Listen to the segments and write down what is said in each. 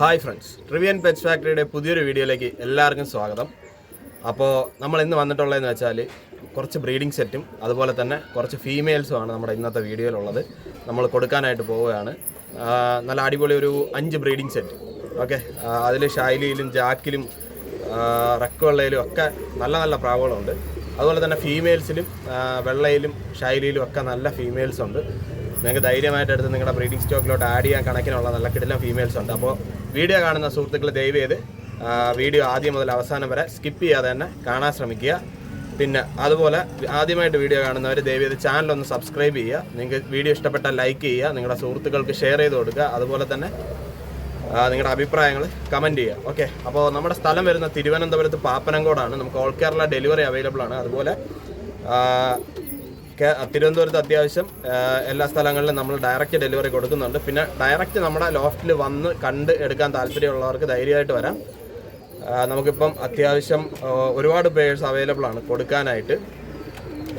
Hi friends ട്രിവിയൻ pets ഫാക്ടറിയുടെ പുതിയൊരു വീഡിയോയിലേക്ക് എല്ലാവർക്കും സ്വാഗതം. അപ്പോൾ നമ്മൾ ഇന്ന് വന്നിട്ടുള്ളതെന്ന് വെച്ചാൽ കുറച്ച് ബ്രീഡിംഗ് സെറ്റും അതുപോലെ തന്നെ കുറച്ച് ഫീമെയിൽസും ആണ് നമ്മുടെ ഇന്നത്തെ വീഡിയോയിലുള്ളത്. നമ്മൾ കൊടുക്കാനായിട്ട് പോവുകയാണ്. നല്ല അടിപൊളി ഒരു അഞ്ച് ബ്രീഡിംഗ് സെറ്റ്. ഓക്കെ? അതിൽ ഷൈലിയിലും ജാക്കിലും റക്കുവെള്ളയിലും ഒക്കെ നല്ല നല്ല പ്രാവുകളുണ്ട്. അതുപോലെ തന്നെ ഫീമെയിൽസിലും വെള്ളയിലും ഷൈലിയിലും ഒക്കെ നല്ല ഫീമെയിൽസ് ഉണ്ട്. നിങ്ങൾക്ക് ധൈര്യമായിട്ട് എടുത്ത് നിങ്ങളുടെ ബ്രീഡിംഗ് സ്റ്റോക്കിലോട്ട് ആഡ് ചെയ്യാൻ കണക്കിനുള്ള നല്ല കിടിലം ഫീമെയിൽസ് ഉണ്ട്. അപ്പോൾ വീഡിയോ കാണുന്ന സുഹൃത്തുക്കൾ ദയവ് ചെയ്ത് വീഡിയോ ആദ്യം മുതൽ അവസാനം വരെ സ്കിപ്പ് ചെയ്യാതെ തന്നെ കാണാൻ ശ്രമിക്കുക. പിന്നെ അതുപോലെ ആദ്യമായിട്ട് വീഡിയോ കാണുന്നവർ ദയവ് ചെയ്ത് ഒന്ന് സബ്സ്ക്രൈബ് ചെയ്യുക. നിങ്ങൾക്ക് വീഡിയോ ഇഷ്ടപ്പെട്ടാൽ ലൈക്ക് ചെയ്യുക. നിങ്ങളുടെ സുഹൃത്തുക്കൾക്ക് ഷെയർ ചെയ്ത് കൊടുക്കുക. അതുപോലെ തന്നെ നിങ്ങളുടെ അഭിപ്രായങ്ങൾ കമന്റ് ചെയ്യുക. ഓക്കെ അപ്പോൾ നമ്മുടെ സ്ഥലം വരുന്ന തിരുവനന്തപുരത്ത് പാപ്പനംകോടാണ്. നമുക്ക് ഓൾ കേരള ഡെലിവറി അവൈലബിൾ ആണ്. അതുപോലെ തിരുവനന്തപുരത്ത് അത്യാവശ്യം എല്ലാ സ്ഥലങ്ങളിലും നമ്മൾ ഡയറക്റ്റ് ഡെലിവറി കൊടുക്കുന്നുണ്ട്. പിന്നെ ഡയറക്റ്റ് നമ്മുടെ ലോഫ്റ്റിൽ വന്ന് കണ്ട് എടുക്കാൻ താല്പര്യമുള്ളവർക്ക് ധൈര്യമായിട്ട് വരാം. നമുക്കിപ്പം അത്യാവശ്യം ഒരുപാട് പേഴ്സ് അവൈലബിൾ ആണ് കൊടുക്കാനായിട്ട്.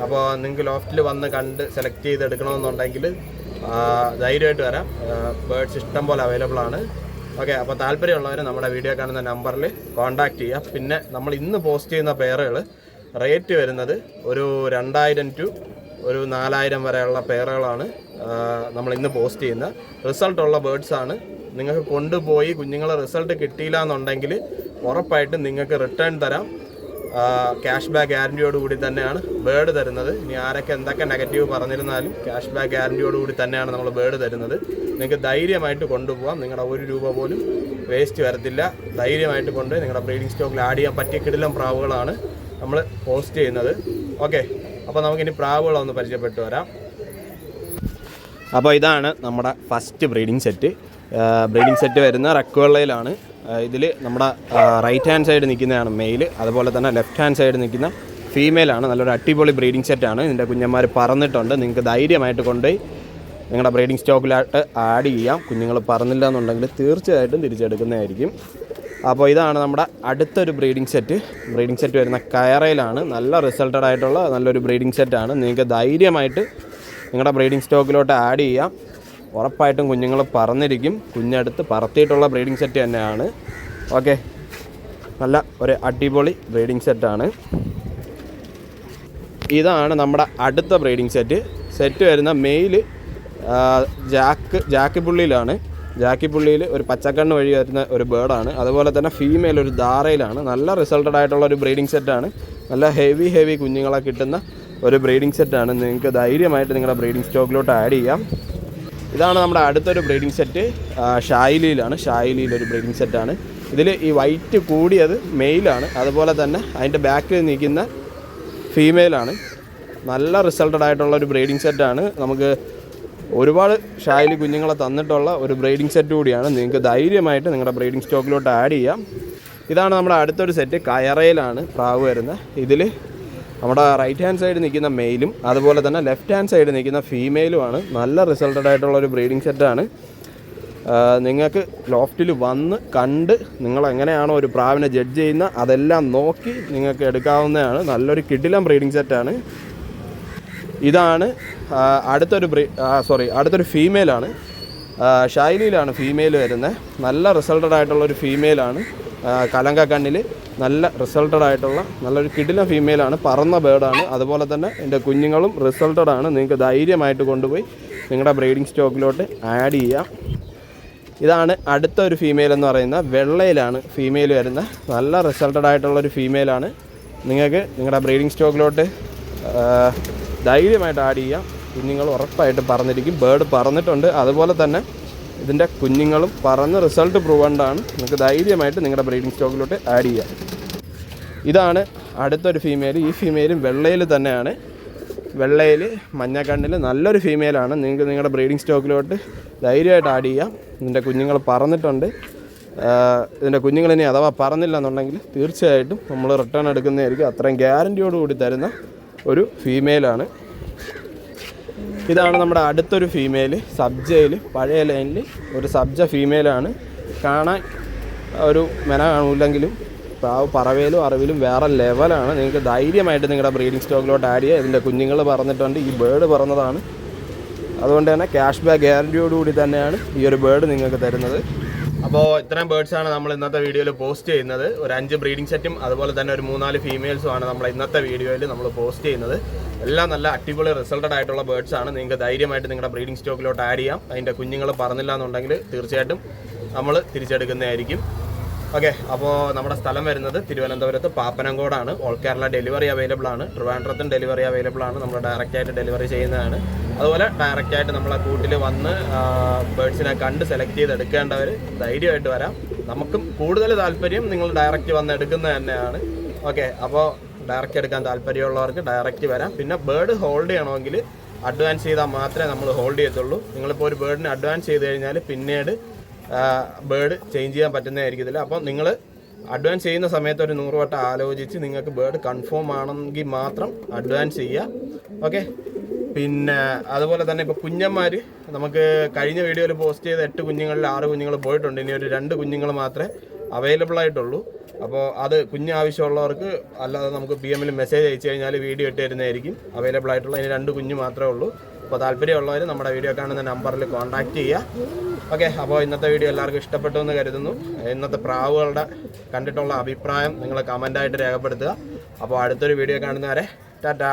അപ്പോൾ നിങ്ങൾക്ക് ലോഫ്റ്റിൽ വന്ന് കണ്ട് സെലക്ട് ചെയ്ത് എടുക്കണമെന്നുണ്ടെങ്കിൽ ധൈര്യമായിട്ട് വരാം. ബേഡ്സ് ഇഷ്ടം പോലെ അവൈലബിൾ ആണ്. ഓക്കെ അപ്പോൾ താല്പര്യമുള്ളവർ നമ്മുടെ വീഡിയോ കാണുന്ന നമ്പറിൽ കോൺടാക്റ്റ് ചെയ്യുക പിന്നെ നമ്മൾ ഇന്ന് പോസ്റ്റ് ചെയ്യുന്ന പേറുകൾ റേറ്റ് വരുന്നത് ഒരു രണ്ടായിരം ടു ഒരു നാലായിരം വരെയുള്ള പേറുകളാണ് നമ്മൾ ഇന്ന് പോസ്റ്റ് ചെയ്യുന്ന റിസൾട്ട് ഉള്ള ബേർഡ്സ് ആണ്. നിങ്ങൾക്ക് കൊണ്ടുപോയി കുഞ്ഞുങ്ങളെ റിസൾട്ട് കിട്ടിയില്ല എന്നുണ്ടെങ്കിൽ ഉറപ്പായിട്ടും നിങ്ങൾക്ക് റിട്ടേൺ തരാം. ക്യാഷ് ബാക്ക് ഗ്യാരന്റിയോടുകൂടി കൂടി തന്നെയാണ് ബേർഡ് തരുന്നത്. ഇനി ആരൊക്കെ എന്തൊക്കെ നെഗറ്റീവ് പറഞ്ഞിരുന്നാലും ക്യാഷ് ബാക്ക് ഗ്യാരന്റിയോടുകൂടി കൂടി തന്നെയാണ് നമ്മൾ ബേർഡ് തരുന്നത്. നിങ്ങൾക്ക് ധൈര്യമായിട്ട് കൊണ്ടുപോകാം നിങ്ങളുടെ ഒരു രൂപ പോലും വേസ്റ്റ് വരത്തില്ല. ധൈര്യമായിട്ട് കൊണ്ട് നിങ്ങളുടെ ബ്രീഡിംഗ് സ്റ്റോക്കിൽ ആഡ് ചെയ്യാൻ പറ്റിയ കിടിലം പ്രാവുകളാണ് നമ്മൾ പോസ്റ്റ് ചെയ്യുന്നത്. ഓക്കെ അപ്പോൾ നമുക്കിനി പ്രാവുകളൊന്ന് പരിചയപ്പെട്ടു വരാം. അപ്പോൾ ഇതാണ് നമ്മുടെ first breeding set breeding set വരുന്ന റക്കുവെള്ളയിലാണ്. ഇതിൽ നമ്മുടെ റൈറ്റ് ഹാൻഡ് സൈഡ് നിൽക്കുന്നതാണ് മെയിൽ അതുപോലെ തന്നെ ലെഫ്റ്റ് ഹാൻഡ് സൈഡ് നിൽക്കുന്ന ഫീമെയിലാണ് നല്ലൊരു അടിപൊളി ബ്രീഡിംഗ് സെറ്റാണ് ഇതിന്റെ കുഞ്ഞന്മാർ പറന്നിട്ടുണ്ട്. നിങ്ങൾക്ക് ധൈര്യമായിട്ട് കൊണ്ടുപോയി നിങ്ങളുടെ ബ്രീഡിംഗ് സ്റ്റോക്കിലായിട്ട് ആഡ് ചെയ്യാം. കുഞ്ഞുങ്ങൾ പറന്നില്ല എന്നുണ്ടെങ്കിൽ തീർച്ചയായിട്ടും തിരിച്ചെടുക്കുന്നതായിരിക്കും. അപ്പോൾ ഇതാണ് നമ്മുടെ അടുത്തൊരു ബ്രീഡിംഗ് സെറ്റ്. ബ്രീഡിംഗ് സെറ്റ് വരുന്ന കയറയിലാണ്. നല്ല റിസൾട്ടഡ് ആയിട്ടുള്ള നല്ലൊരു ബ്രീഡിംഗ് സെറ്റാണ് നിങ്ങൾക്ക് ധൈര്യമായിട്ട് നിങ്ങളുടെ ബ്രീഡിംഗ് സ്റ്റോക്കിലോട്ട് ആഡ് ചെയ്യാം. ഉറപ്പായിട്ടും കുഞ്ഞുങ്ങൾ പറന്നിരിക്കും. കുഞ്ഞെടുത്ത് പറത്തിയിട്ടുള്ള ബ്രീഡിംഗ് സെറ്റ് തന്നെയാണ്. ഓക്കെ. നല്ല ഒരു അടിപൊളി ബ്രീഡിംഗ് സെറ്റാണ് ഇതാണ് നമ്മുടെ അടുത്ത ബ്രീഡിംഗ് സെറ്റ് സെറ്റ് വരുന്ന മെയിൽ ജാക്ക് ജാക്കി പുള്ളിയിലാണ് ജാക്കി പുള്ളിയിൽ ഒരു പച്ചക്കണ്ണ് വഴി വരുന്ന ഒരു ബേർഡാണ് അതുപോലെ തന്നെ ഫീമെയിൽ ഒരു ധാരയിലാണ്. നല്ല റിസൾട്ടഡ് ആയിട്ടുള്ള ഒരു ബ്രീഡിംഗ് സെറ്റാണ് നല്ല ഹെവി ഹെവി കുഞ്ഞുങ്ങളെ കിട്ടുന്ന ഒരു ബ്രീഡിംഗ് സെറ്റാണ് നിങ്ങൾക്ക് ധൈര്യമായിട്ട് നിങ്ങളുടെ ബ്രീഡിംഗ് സ്റ്റോക്കിലോട്ട് ആഡ് ചെയ്യാം. ഇതാണ് നമ്മുടെ അടുത്തൊരു ബ്രീഡിംഗ് സെറ്റ് ഷായിലിയിലാണ് ഷായിലിയിലൊരു ബ്രീഡിംഗ് സെറ്റാണ് ഇതിൽ ഈ വൈറ്റ് കൂടിയത് മെയിലാണ് അതുപോലെ തന്നെ അതിന്റെ ബാക്കിൽ നിൽക്കുന്ന ഫീമെയിലാണ് നല്ല റിസൾട്ടഡ് ആയിട്ടുള്ള ഒരു ബ്രീഡിംഗ് സെറ്റാണ് നമുക്ക് ഒരുപാട് ഷായിലി കുഞ്ഞുങ്ങളെ തന്നിട്ടുള്ള ഒരു ബ്രീഡിംഗ് സെറ്റ് കൂടിയാണ്. നിങ്ങൾക്ക് ധൈര്യമായിട്ട് നിങ്ങളുടെ ബ്രീഡിംഗ് സ്റ്റോക്കിലോട്ട് ആഡ് ചെയ്യാം. ഇതാണ് നമ്മുടെ അടുത്തൊരു സെറ്റ് കയറയിലാണ് പ്രാവ് വരുന്നത്. ഇതിൽ നമ്മുടെ റൈറ്റ് ഹാൻഡ് സൈഡ് നിൽക്കുന്ന മെയിലും അതുപോലെ തന്നെ ലെഫ്റ്റ് ഹാൻഡ് സൈഡ് നിൽക്കുന്ന ഫീമെയിലുമാണ് നല്ല റിസൾട്ടഡ് ആയിട്ടുള്ള ഒരു ബ്രീഡിംഗ് സെറ്റാണ് നിങ്ങൾക്ക് ലോഫ്റ്റിൽ വന്ന് കണ്ട് നിങ്ങൾ എങ്ങനെയാണോ ഒരു പ്രാവിനെ ജഡ്ജ് ചെയ്യുന്ന അതെല്ലാം നോക്കി നിങ്ങൾക്ക് എടുക്കാവുന്നതാണ്. നല്ലൊരു കിടിലം ബ്രീഡിംഗ് സെറ്റാണ് ഇതാണ് അടുത്തൊരു ബ്രീ സോറി അടുത്തൊരു ഫീമെയിലാണ് ഷൈലിയിലാണ് ഫീമെയിൽ വരുന്നത്. നല്ല റിസൾട്ടഡ് ആയിട്ടുള്ള ഒരു ഫീമെയിലാണ് കലങ്ക കണ്ണിൽ നല്ല റിസൾട്ടഡ് ആയിട്ടുള്ള നല്ലൊരു കിടിലം ഫീമെയിലാണ് പറന്ന ബേർഡാണ് അതുപോലെ തന്നെ എന്റെ കുഞ്ഞുങ്ങളും റിസൾട്ടഡ് ആണ്. നിങ്ങൾക്ക് ധൈര്യമായിട്ട് കൊണ്ടുപോയി നിങ്ങളുടെ ബ്രീഡിംഗ് സ്റ്റോക്കിലോട്ട് ആഡ് ചെയ്യാം. ഇതാണ് അടുത്ത ഒരു ഫീമെയിൽ എന്ന് പറയുന്ന വെള്ളയിലാണ് ഫീമെയിൽ വരുന്ന നല്ല റിസൾട്ടഡ് ആയിട്ടുള്ള ഒരു ഫീമെയിലാണ് നിങ്ങൾക്ക് നിങ്ങളുടെ ബ്രീഡിംഗ് സ്റ്റോക്കിലോട്ട് ധൈര്യമായിട്ട് ആഡ് ചെയ്യാം. കുഞ്ഞുങ്ങൾ ഉറപ്പായിട്ട് പറന്നിരിക്കും ബേർഡ് പറന്നിട്ടുണ്ട് അതുപോലെ തന്നെ ഇതിന്റെ കുഞ്ഞുങ്ങളും പറന്ന് റിസൾട്ട് പ്രൂവണ്ടാണ് നിങ്ങൾക്ക് ധൈര്യമായിട്ട് നിങ്ങളുടെ ബ്രീഡിംഗ് സ്റ്റോക്കിലോട്ട് ആഡ് ചെയ്യാം. ഇതാണ് അടുത്തൊരു ഫീമെയിൽ ഈ ഫീമെയിലും വെള്ളയിൽ തന്നെയാണ്. വെള്ളയിൽ മഞ്ഞക്കണ്ണിൽ നല്ലൊരു ഫീമെയിലാണ് നിങ്ങൾക്ക് നിങ്ങളുടെ ബ്രീഡിംഗ് സ്റ്റോക്കിലോട്ട് ധൈര്യമായിട്ട് ആഡ് ചെയ്യാം. ഇതിന്റെ കുഞ്ഞുങ്ങൾ പറന്നിട്ടുണ്ട് ഇതിന്റെ കുഞ്ഞുങ്ങളിനി അഥവാ പറന്നില്ല എന്നുണ്ടെങ്കിൽ തീർച്ചയായിട്ടും നമ്മൾ റിട്ടേൺ എടുക്കുന്നതായിരിക്കും. അത്രയും ഗ്യാരന്റിയോടുകൂടി തരുന്ന ഒരു ഫീമെയിലാണ് ഇതാണ് നമ്മുടെ അടുത്തൊരു ഫീമെയിൽ സബ്ജയിൽ പഴയ ലൈനിൽ ഒരു സബ്ജ ഫീമെയിലാണ് കാണാൻ ഒരു മെന കാണൂല്ലെങ്കിലും പ്രാവ് പറവയിലും അറിവിലും വേറെ ലെവലാണ് നിങ്ങൾക്ക് ധൈര്യമായിട്ട് നിങ്ങളുടെ ബ്രീഡിംഗ് സ്റ്റോക്കിലോട്ട് ആഡ് ചെയ്യുക. ഇതിന്റെ കുഞ്ഞുങ്ങൾ പറഞ്ഞിട്ടുണ്ട് ഈ ബേർഡ് പറഞ്ഞതാണ്. അതുകൊണ്ട് തന്നെ ക്യാഷ് ബാക്ക് ഗ്യാരന്റിയോടുകൂടി തന്നെയാണ് ഈ ഒരു ബേർഡ് നിങ്ങൾക്ക് തരുന്നത്. അപ്പോൾ ഇത്രയും ആണ് നമ്മൾ ഇന്നത്തെ വീഡിയോയിൽ പോസ്റ്റ് ചെയ്യുന്നത്. ഒരു അഞ്ച് ബ്രീഡിംഗ് സെറ്റും അതുപോലെ തന്നെ ഒരു മൂന്നാൽ ഫീമെയിൽസും ആണ് നമ്മൾ ഇന്നത്തെ വീഡിയോയിൽ നമ്മൾ പോസ്റ്റ് ചെയ്യുന്നത്. എല്ലാം നല്ല അടിപൊളി റിസൾട്ടഡ് ആയിട്ടുള്ള ബേർഡ്സ് ആണ്. നിങ്ങൾക്ക് ധൈര്യമായിട്ട് നിങ്ങളുടെ ബ്രീഡിംഗ് സ്റ്റോക്കിലോട്ട് ആഡ് ചെയ്യാം. അതിന്റെ കുഞ്ഞുങ്ങൾ പറഞ്ഞില്ല എന്നുണ്ടെങ്കിൽ തീർച്ചയായിട്ടും നമ്മൾ തിരിച്ചെടുക്കുന്നതായിരിക്കും. ഓക്കെ അപ്പോൾ നമ്മുടെ സ്ഥലം വരുന്നത് തിരുവനന്തപുരത്ത് പാപ്പനംകോടാണ്. ഓൾ കേരള ഡെലിവറി അവൈലബിൾ ആണ്. ട്രിവാൻഡ്രത്തും ഡെലിവറി അവൈലബിൾ ആണ്. നമ്മൾ ഡയറക്റ്റ് ആയിട്ട് ഡെലിവറി ചെയ്യുന്നതാണ്. അതുപോലെ ഡയറക്റ്റ് ആയിട്ട് നമ്മളെ കൂട്ടിൽ വന്ന് ബേഡ്സിനെ കണ്ട് സെലക്ട് ചെയ്ത് എടുക്കേണ്ടവർ ധൈര്യമായിട്ട് വരാം. നമുക്കും കൂടുതൽ താല്പര്യം നിങ്ങൾ ഡയറക്റ്റ് വന്ന് എടുക്കുന്നത് തന്നെയാണ്. ഓക്കെ അപ്പോൾ ഡയറക്റ്റ് എടുക്കാൻ താല്പര്യമുള്ളവർക്ക് ഡയറക്റ്റ് വരാം. പിന്നെ ബേർഡ് ഹോൾഡ് ചെയ്യണമെങ്കിൽ അഡ്വാൻസ് ചെയ്താൽ മാത്രമേ നമ്മൾ ഹോൾഡ് ചെയ്യത്തുള്ളൂ. നിങ്ങളിപ്പോൾ ഒരു ബേർഡിന് അഡ്വാൻസ് ചെയ്ത് കഴിഞ്ഞാൽ പിന്നീട് ബേർഡ് ചേഞ്ച് ചെയ്യാൻ പറ്റുന്നതായിരിക്കത്തില്ല. അപ്പോൾ നിങ്ങൾ അഡ്വാൻസ് ചെയ്യുന്ന സമയത്ത് ഒരു നൂറ് വട്ടം ആലോചിച്ച് നിങ്ങൾക്ക് ബേർഡ് കൺഫേം ആണെങ്കിൽ മാത്രം അഡ്വാൻസ് ചെയ്യുക. ഓക്കെ പിന്നെ അതുപോലെ തന്നെ ഇപ്പോൾ കുഞ്ഞന്മാർ നമുക്ക് കഴിഞ്ഞ വീഡിയോയിൽ പോസ്റ്റ് ചെയ്ത എട്ട് കുഞ്ഞുങ്ങളിൽ ആറ് കുഞ്ഞുങ്ങൾ പോയിട്ടുണ്ട്. ഇനി ഒരു രണ്ട് കുഞ്ഞുങ്ങൾ മാത്രമേ അവൈലബിൾ ആയിട്ടുള്ളൂ. അപ്പോൾ അത് കുഞ്ഞ് ആവശ്യമുള്ളവർക്ക് അല്ലാതെ നമുക്ക് പി എമ്മിൽ മെസ്സേജ് അയച്ചു കഴിഞ്ഞാൽ വീഡിയോ ഇട്ട് തരുന്നതായിരിക്കും. അവൈലബിൾ ആയിട്ടുള്ള ഇനി രണ്ട് കുഞ്ഞ് മാത്രമേ ഉള്ളൂ. അപ്പോൾ താല്പര്യമുള്ളവർ നമ്മുടെ വീഡിയോ കാണുന്ന നമ്പറിൽ കോൺടാക്റ്റ് ചെയ്യുക. ഓക്കെ അപ്പോൾ ഇന്നത്തെ വീഡിയോ എല്ലാവർക്കും ഇഷ്ടപ്പെട്ടു എന്ന് കരുതുന്നു. ഇന്നത്തെ പ്രാവുകളുടെ കണ്ടിട്ടുള്ള അഭിപ്രായം നിങ്ങൾ കമന്റായിട്ട് രേഖപ്പെടുത്തുക. അപ്പോൾ അടുത്തൊരു വീഡിയോ കാണുന്നവരെ ടാറ്റാ.